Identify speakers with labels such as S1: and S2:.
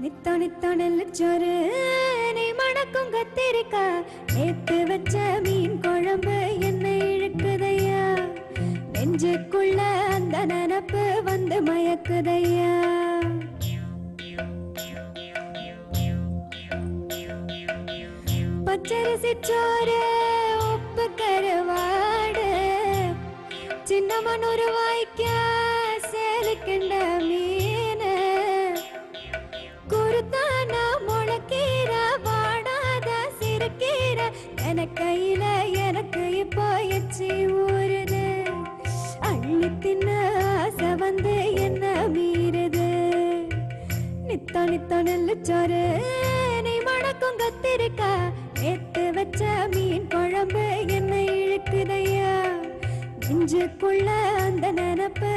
S1: நித்தானித்தானல்ல நித்தோ நீ மணக்கும் கத்திரிக்கா நேத்து வச்ச மீன் குழம்பு என்னை இழுக்குதையா? நெஞ்சுக்குள்ள அந்த நினப்பு வந்து மயக்குதையா? பச்சரிசி சோறு உப்பு கருவாடு சின்னமன் ஒரு வாய்க்கா சேலுக்கின்ற மீன் சிறுக்கீர கையில எனக்கு இப்போ எச்சி ஊறுது? அள்ளி தின்ன ஆசை வந்து என்ன மீறுது? நித்தோ நித்தோ நெல்லுச்சோறு நீ மணக்கும் கத்திருக்கா நேத்து வச்ச மீன் குழம்பு என்ன இழுக்குதையா? நெஞ்சுக்குள்ள அந்த நினப்பு